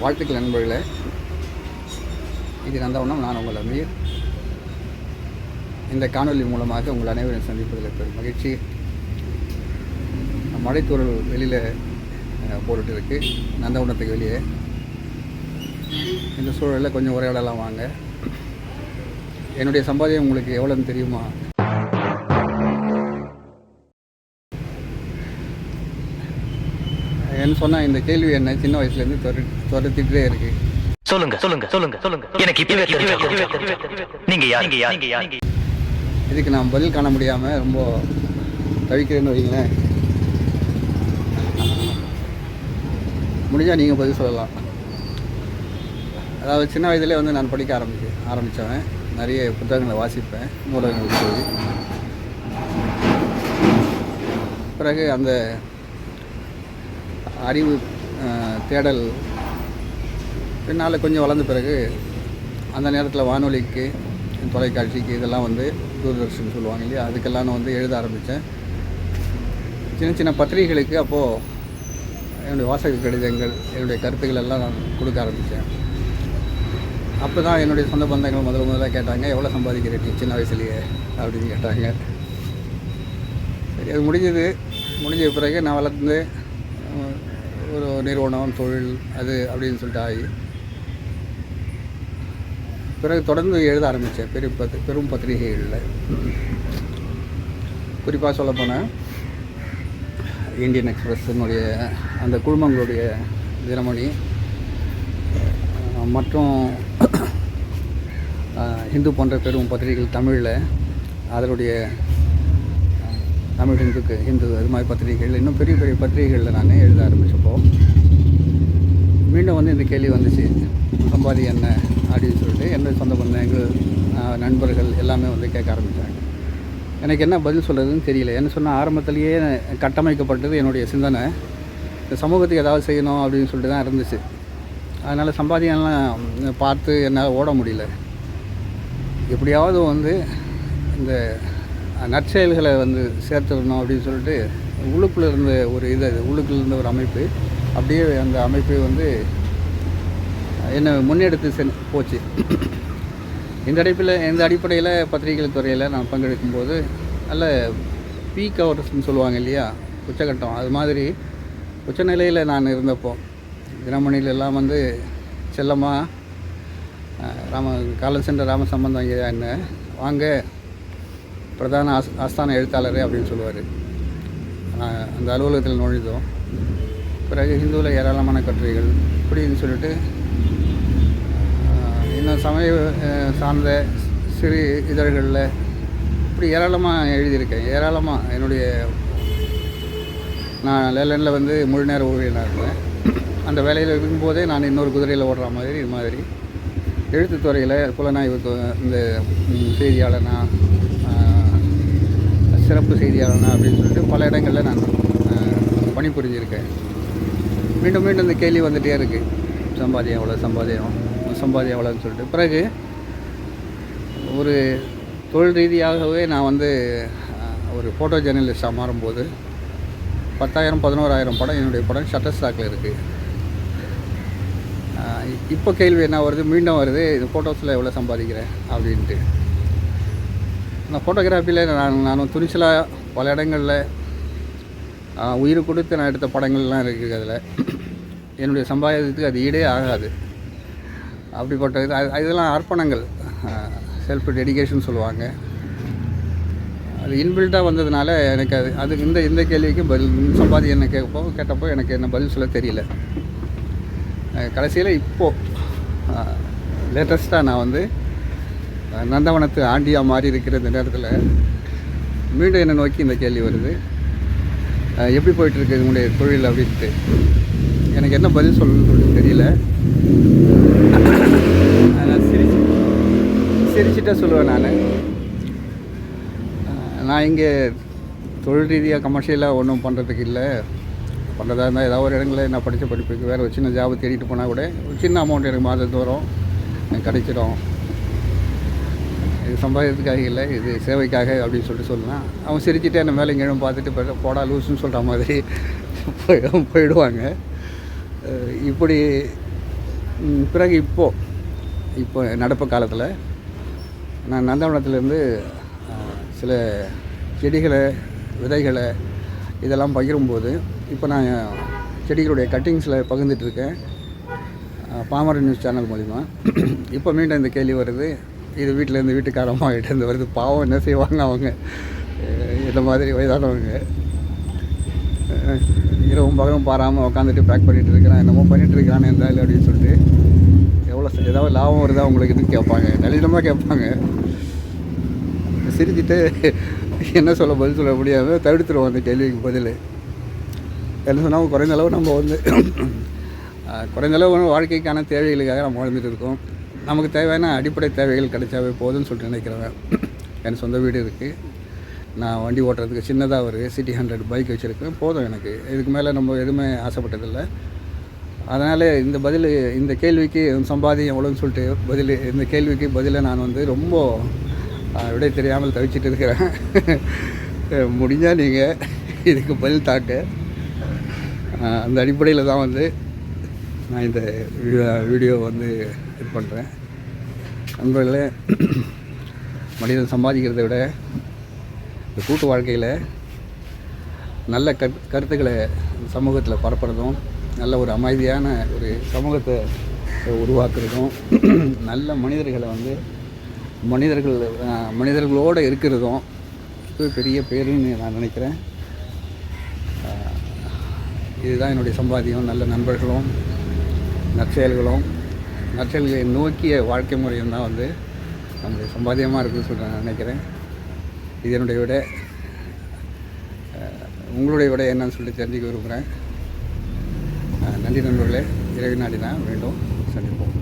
வாழ்த்துக்கள் நண்பர்களே. இது நந்தவனம் நான் உங்கள் அமீர். இந்த காணொலி மூலமாக உங்கள் அனைவரையும் சந்திப்பதில் பெரும் மகிழ்ச்சி. மழைத்தூரல் வெளியில் போட்டுட்டு இருக்கு. நந்தவனத்துக்கு வெளியே. இந்த சூழலில் கொஞ்சம் உரையாடலாம் வாங்க. என்னுடைய சம்பாதியம் உங்களுக்கு எவ்வளோன்னு தெரியுமா? என்ன சொன்னால் இந்த கேள்வி என்ன? சின்ன வயசுலேருந்து துர துரத்திட்டே இருக்குது சொல்லுங்க சொல்லுங்க சொல்லுங்க சொல்லுங்க. எனக்கு இப்பவே நீங்க யார்? இதுக்கு நான் பதில் காண முடியாமல் ரொம்ப தவிக்கிறேன்னு வைங்களேன். முடிஞ்சால் நீங்கள் பதில் சொல்லலாம். அதாவது சின்ன வயதிலே வந்து நான் படிக்க ஆரம்பிச்சு ஆரம்பித்தவன் நிறைய புத்தகங்களை வாசிப்பேன் நூலகங்களுக்கு போய் பிறகு அந்த அறிவு தேடல் பின்னால் கொஞ்சம் வளர்ந்த பிறகு அந்த நேரத்தில் வானொலிக்கு தொலைக்காட்சிக்கு இதெல்லாம் வந்து தூர்தர்ஷன் சொல்லுவாங்க இல்லையா? அதுக்கெல்லாம் நான் வந்து எழுத ஆரம்பித்தேன் சின்ன சின்ன பத்திரிகைகளுக்கு அப்போது என்னுடைய வாசக கடிதங்கள் என்னுடைய கருத்துக்கள் எல்லாம் நான் கொடுக்க ஆரம்பித்தேன் அப்போ தான் என்னுடைய சொந்த பந்தங்கள் முதல் முதல்ல கேட்டாங்க எவ்வளோ சம்பாதிக்கிற நீ சின்ன வயசுலேயே? அப்படின்னு கேட்டாங்க. சரி அது முடிஞ்சது. முடிஞ்ச பிறகு நான் வளர்ந்து ஒரு நிறுவனம் தொழில் அது அப்படின்னு சொல்லிட்டு ஆகி. பிறகு தொடர்ந்து எழுத ஆரம்பித்தேன் பெரும் பத் பெரும் பத்திரிகைகளில். குறிப்பாக சொல்லப்போனால் இந்தியன் எக்ஸ்பிரஸ்னுடைய அந்த குழுமங்களுடைய தினமணி மற்றும் இந்து ஹிந்து போன்ற பெரும் பத்திரிகைகள் தமிழில் அதனுடைய தமிழ் ஹிந்துக்கு ஹிந்து அது மாதிரி பத்திரிகைகள் இன்னும் பெரிய பெரிய பத்திரிகைகளில் நான் எழுத ஆரம்பித்தப்போ மீண்டும் வந்து இந்த கேள்வி வந்துச்சு. சம்பாதி என்ன அப்படின்னு சொல்லிட்டு என்னுடைய சொந்த பந்தங்கள் நண்பர்கள் எல்லாமே வந்து கேட்க ஆரம்பித்தாங்க எனக்கு என்ன பதில் சொல்கிறதுன்னு தெரியல. என்ன சொன்னால் ஆரம்பத்திலேயே கட்டமைக்கப்பட்டது என்னுடைய சிந்தனை. இந்த சமூகத்துக்கு ஏதாவது செய்யணும் அப்படின்னு சொல்லிட்டு தான் இருந்துச்சு. அதனால் சம்பாதியெல்லாம் பார்த்து என்னால் ஓட முடியல. எப்படியாவது வந்து இந்த நற்செயல்களை வந்து சேர்த்துடணும் அப்படின்னு சொல்லிட்டு உள்ளுக்குள்ளே இருந்த ஒரு இது அது. உள்ளுக்குள்ள இருந்த ஒரு அமைப்பு அப்படியே அந்த அமைப்பை வந்து என்னை முன்னெடுத்து சென் போச்சு இந்த அடிப்பில் இந்த அடிப்படையில் பத்திரிகை துறையில் நான் பங்கெடுக்கும் போது நல்ல பீக் அவர்ஸ்ன்னு சொல்லுவாங்க இல்லையா உச்சகட்டம் அது மாதிரி உச்சநிலையில் நான் இருந்தப்போ தினமணியிலெல்லாம் வந்து செல்லமாக ராம காலம் சென்ற ராம சம்பந்தம் ஐயா என்ன வாங்க பிரதான ஆஸ் ஆஸ்தான எழுத்தாளரே அப்படின்னு சொல்லுவார். அந்த அலுவலகத்தில் நுழைந்தோம். பிறகு ஹிந்துவில் ஏராளமான கட்டுரைகள். இப்படின்னு சொல்லிட்டு இன்னும் சமய சார்ந்த சிறு இதழ்களில் இப்படி ஏராளமாக எழுதியிருக்கேன். ஏராளமாக என்னுடைய நான் லேலனில் வந்து முழு நேர ஊழியனாக இருந்தேன் அந்த வேலையில் இருக்கும்போதே நான் இன்னொரு குதிரையில் ஓடுற மாதிரி இது மாதிரி. எழுத்துத்துறையில் புலனாய்வு இந்த ம், சிறப்பு செய்தியாளனா அப்படின்னு சொல்லிட்டு பல இடங்களில் நான் பணிபுரிஞ்சிருக்கேன். மீண்டும் மீண்டும் இந்த கேள்வி வந்துகிட்டே இருக்குது சம்பாதியம் எவ்வளோ சம்பாதியம் சம்பாதியம் எவ்வளோன்னு சொல்லிட்டு. பிறகு ஒரு தொழில் ரீதியாகவே நான் வந்து ஒரு ஃபோட்டோ ஜேர்னலிஸ்டாக மாறும்போது பத்தாயிரம் பதினோராயிரம் படம் என்னுடைய படம் ஷட்டர் ஸ்டாக்கில் இருக்குது இப்போ கேள்வி என்ன வருது? மீண்டும் வருது இது ஃபோட்டோஸில் எவ்வளோ சம்பாதிக்கிறேன் அப்படின்ட்டு. இந்த ஃபோட்டோகிராஃபியில் நான் நான் துணிச்சலாக பல இடங்களில் உயிர் கொடுத்து நான் எடுத்த படங்கள்லாம் இருக்குது அதில். என்னுடைய சம்பாதியத்துக்கு அது ஈடே ஆகாது. அப்படிப்பட்ட இது அது- இதெல்லாம் அர்ப்பணங்கள் செல்ஃப் டெடிகேஷன் சொல்லுவாங்க. அது இன்பில்ட்டாக வந்ததுனால எனக்கு அது அது இந்த இந்த கேள்விக்கு பதில் சம்பாதி என்ன கேட்கப்போ கேட்டப்போ எனக்கு என்ன பதில் சொல்ல தெரியல. கடைசியில் இப்போது லேட்டஸ்ட்டாக நான் வந்து நந்தவனத்து ஆண்டியாக மாறி இருக்கிற இந்த நேரத்தில் மீண்டும் என்னை நோக்கி இந்த கேள்வி வருது. எப்படி போயிட்டுருக்கு உங்களுடைய தொழில் அப்படின்ட்டு. எனக்கு என்ன பதில் சொல்லணும்னு சொல்லி தெரியல. நான் சிரிச்சு சிரிச்சுட்டே சொல்லுவேன் நான். நான் இங்கே தொழில் ரீதியாக கமர்ஷியலாக ஒன்றும் பண்ணுறதுக்கு இல்லை. பண்ணுறதா இருந்தால் ஏதாவது ஒரு இடங்களில் நான் படித்த படிப்புக்கு வேறு ஒரு சின்ன ஜாப் தேடிட்டு போனால் கூட ஒரு சின்ன அமௌண்ட் எனக்கு மாதத்தோறும் எனக்கு கிடைச்சிடும். இது சம்பாதிக்கிறதுக்காக இல்லை இது சேவைக்காக அப்படின்னு சொல்லிட்டு சொல்லலாம் அவன் சிரிச்சுட்டு என்ன மேலே இங்கேயும் பார்த்துட்டு போடா லூஸ்னு சொல்கிற மாதிரி போய் போயிடுவாங்க. இப்படி பிறகு இப்போது இப்போ நடப்பு காலத்தில் நான் நந்தவனத்துலேருந்து சில செடிகளை விதைகளை இதெல்லாம் பகிரும்போது இப்போ நான் செடிகளுடைய கட்டிங்ஸில் பகிர்ந்துட்டுருக்கேன் பாமர நியூஸ் சேனல் மூலிமா இப்போ மீண்டும் இந்த கேள்வி வருது இது வீட்டிலேருந்து வீட்டுக்காரமாக கிட்டேருந்து வருது. பாவம் என்ன செய்வாங்க அவங்க? இந்த மாதிரி வயதானவங்க. இரவும் பகலும் பாராமல் உட்காந்துட்டு பேக் பண்ணிகிட்டு இருக்கிறான். என்னமோ பண்ணிகிட்டு இருக்கிறானே இருந்தாலும் அப்படின்னு சொல்லிட்டு எவ்வளோ ஏதாவது லாபம் வருதா உங்களுக்கு கேட்பாங்க. நளினமாக கேட்பாங்க. சிரிச்சுட்டு என்ன சொல்ல பதில் சொல்ல முடியாமல் தடுத்துருவோம் அந்த கேள்விக்கு பதில். என்ன சொன்னால் குறைந்த அளவு நம்ம வந்து குறைந்த அளவு வாழ்க்கைக்கான தேவைகளுக்காக நம்ம வாழ்ந்துட்டு இருக்கோம். நமக்கு தேவையான அடிப்படை தேவைகள் கிடைச்சாவே போதும்னு சொல்லிட்டு நினைக்கிறவன் என் சொந்த வீடு இருக்குது நான் வண்டி ஓட்டுறதுக்கு சின்னதாக ஒரு சிட்டி ஹண்ட்ரட் பைக் வச்சுருக்கேன். போதும் எனக்கு. இதுக்கு மேலே நம்ம எதுவுமே ஆசைப்பட்டதில்லை. அதனால் இந்த பதில் இந்த கேள்விக்கு சம்பாதியம் எவ்வளோன்னு சொல்லிட்டு பதில் இந்த கேள்விக்கு பதிலை நான் வந்து ரொம்ப விடை தெரியாமல் தவிச்சிட்டு இருக்கிறேன். முடிஞ்சால் நீங்கள் இதுக்கு பதில் தாக்க. அந்த அடிப்படையில் தான் வந்து நான் இந்த வீடியோ வந்து இது பண்ணுறேன் நண்பர்களே மனிதன் சம்பாதிக்கிறத விட இந்த கூட்டு வாழ்க்கையில் நல்ல கரு கருத்துக்களை சமூகத்தில் பரப்புறதும் நல்ல ஒரு அமைதியான ஒரு சமூகத்தை உருவாக்குறதும் நல்ல மனிதர்களை வந்து மனிதர்கள் மனிதர்களோடு இருக்கிறதும் இது பெரிய பேருன்னு நான் நினைக்கிறேன். இதுதான் என்னுடைய சம்பாத்தியம். நல்ல நண்பர்களும் நற்செயல்களும் நற்செயல்களை நோக்கிய வாழ்க்கை முறையும் தான் வந்து நம்முடைய சம்பாதியமாக இருக்குன்னு சொல்லி நான் நினைக்கிறேன். இது என்னுடைய விட. உங்களுடைய விட என்னன்னு சொல்லி தெரிஞ்சுக்க விரும்புகிறேன் நன்றி நண்பர்களே. நாடி தான் மீண்டும் சந்திப்போம்.